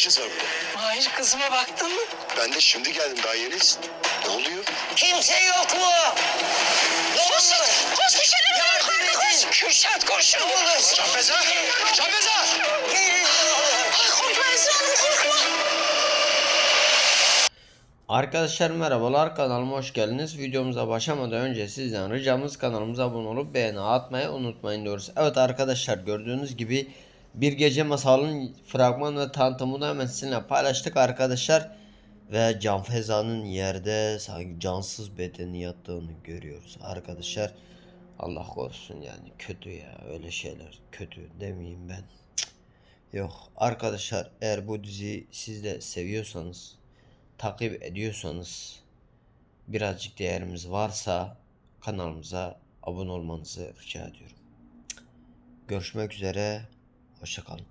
İşiniz var burada? Mahir kızıma baktın mı? Ben de şimdi geldim daha yeniyiz. Ne oluyor? Kimse yok mu? Ne olur? Koş bir şeyler Yardım edin. Kürşat koş. Ne olur. Canbeza! Canbeza! Korkma Esra Hanım korkma. Arkadaşlar merhabalar kanalıma hoş geldiniz. Videomuza başlamadan önce sizden ricamız kanalımıza abone olup beğeni atmayı unutmayın diyoruz. Evet arkadaşlar gördüğünüz gibi bir gece masalının fragman ve tanıtımını hemen sizinle paylaştık arkadaşlar. Ve Can Feza'nın yerde sanki cansız bedeni yattığını görüyoruz arkadaşlar. Allah korusun yani kötü ya öyle şeyler kötü demeyeyim ben. Yok arkadaşlar eğer bu diziyi siz de seviyorsanız takip ediyorsanız birazcık değerimiz varsa kanalımıza abone olmanızı rica ediyorum. Görüşmek üzere. Hoşçakalın.